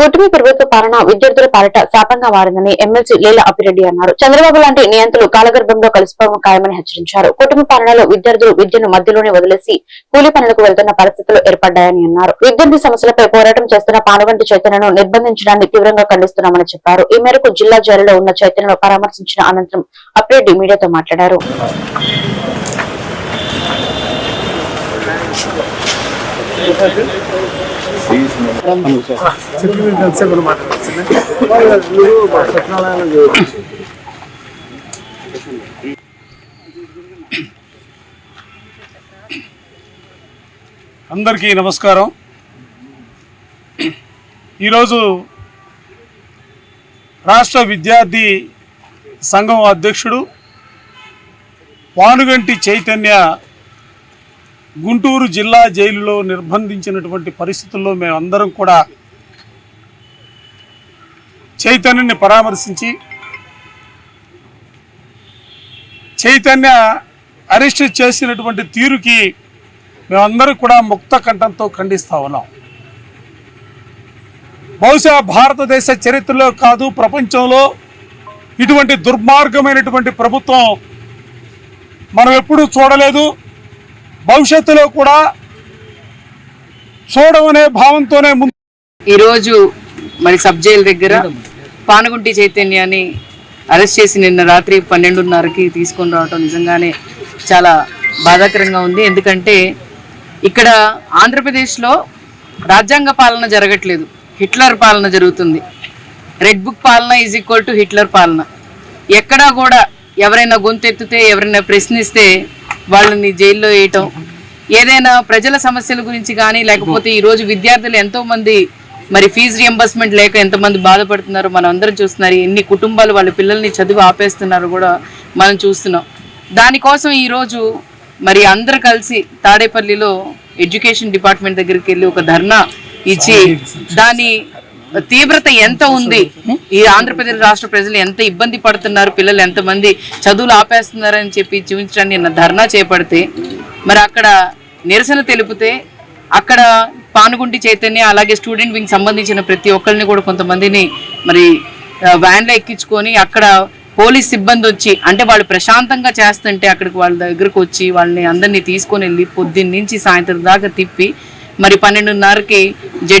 కూటమి ప్రభుత్వ పాలన విద్యార్థుల పాలిట శాపంగా మారిందని ఎమ్మెల్సీ లీలా అభిరెడ్డి అన్నారు. చంద్రబాబు లాంటి నియంత్రులు కాలగర్భంలో కలిసిపోవడం ఖాయమని హెచ్చరించారు. కూటమి పాలనలో విద్యార్థులు విద్యను మధ్యలోనే వదిలేసి కూలీ పనులకు వెళ్తున్న పరిస్థితులు ఏర్పడ్డాయని అన్నారు. విద్యార్థి సమస్యలపై పోరాటం చేస్తున్న పానుగంటి చైతన్యను నిర్బంధించడాన్ని తీవ్రంగా ఖండిస్తున్నామని చెప్పారు. ఈ మేరకు జిల్లా జైలులో ఉన్న చైతన్యను పరామర్శించిన అనంతరం అప్పిరెడ్డి మీడియాతో మాట్లాడారు. అందరికీ నమస్కారం. ఈరోజు రాష్ట్ర విద్యార్థి సంఘం అధ్యక్షుడు పానుగంటి చైతన్య గుంటూరు జిల్లా జైలులో నిర్బంధించినటువంటి పరిస్థితుల్లో మేమందరం కూడా చైతన్యని పరామర్శించి చైతన్య అరెస్ట్ చేసినటువంటి తీరుకి మేమందరం కూడా ముక్త కంఠంతో ఖండిస్తూ ఉన్నాం. బహుశా భారతదేశ చరిత్రలో కాదు ప్రపంచంలో ఇటువంటి దుర్మార్గమైనటువంటి ప్రభుత్వం మనం ఎప్పుడూ చూడలేదు. భవిష్యత్తులో కూడా చూడమనే భావంతోనే ముందు ఈరోజు మరి సబ్ జైలు దగ్గర పానగుంటి చైతన్యాన్ని అరెస్ట్ చేసి నిన్న రాత్రి పన్నెండున్నరకి తీసుకొని రావటం నిజంగానే చాలా బాధాకరంగా ఉంది. ఎందుకంటే ఇక్కడ ఆంధ్రప్రదేశ్లో రాజ్యాంగ పాలన జరగట్లేదు. హిట్లర్ పాలన జరుగుతుంది. రెడ్ బుక్ పాలన ఈజ్ ఈక్వల్ టు హిట్లర్ పాలన. ఎక్కడా కూడా ఎవరైనా గొంతెత్తితే ఎవరైనా ప్రశ్నిస్తే వాళ్ళని జైల్లో వేయటం. ఏదైనా ప్రజల సమస్యల గురించి కానీ లేకపోతే ఈ రోజు విద్యార్థులు ఎంతో మంది మరి ఫీజు రియంబర్స్మెంట్ లేక ఎంతమంది బాధపడుతున్నారో మనం అందరం చూస్తున్నారు. ఎన్ని కుటుంబాలు వాళ్ళ పిల్లల్ని చదువు ఆపేస్తున్నారు కూడా మనం చూస్తున్నాం. దానికోసం ఈరోజు మరి అందరు కలిసి తాడేపల్లిలో ఎడ్యుకేషన్ డిపార్ట్మెంట్ దగ్గరికి వెళ్ళి ఒక ధర్నా ఇచ్చి దాని తీవ్రత ఎంత ఉంది? ఈ ఆంధ్రప్రదేశ్ రాష్ట్ర ప్రజలు ఎంత ఇబ్బంది పడుతున్నారు? పిల్లలు ఎంతమంది చదువులు ఆపేస్తున్నారని చెప్పి చూపించడానికి నిన్న ధర్నా చేపడితే మరి అక్కడ నిరసన తెలిపితే అక్కడ పానుగుంటి చైతన్య అలాగే స్టూడెంట్ వింగ్ సంబంధించిన ప్రతి ఒక్కరిని కూడా కొంతమందిని మరి వ్యాన్లో ఎక్కించుకొని అక్కడ పోలీస్ సిబ్బంది వచ్చి అంటే వాళ్ళు ప్రశాంతంగా చేస్తుంటే అక్కడికి వాళ్ళ దగ్గరకు వచ్చి వాళ్ళని అందరినీ తీసుకొని వెళ్ళి పొద్దున్న నుంచి సాయంత్రం దాకా తిప్పి మరి పన్నెండున్నరకి జడ్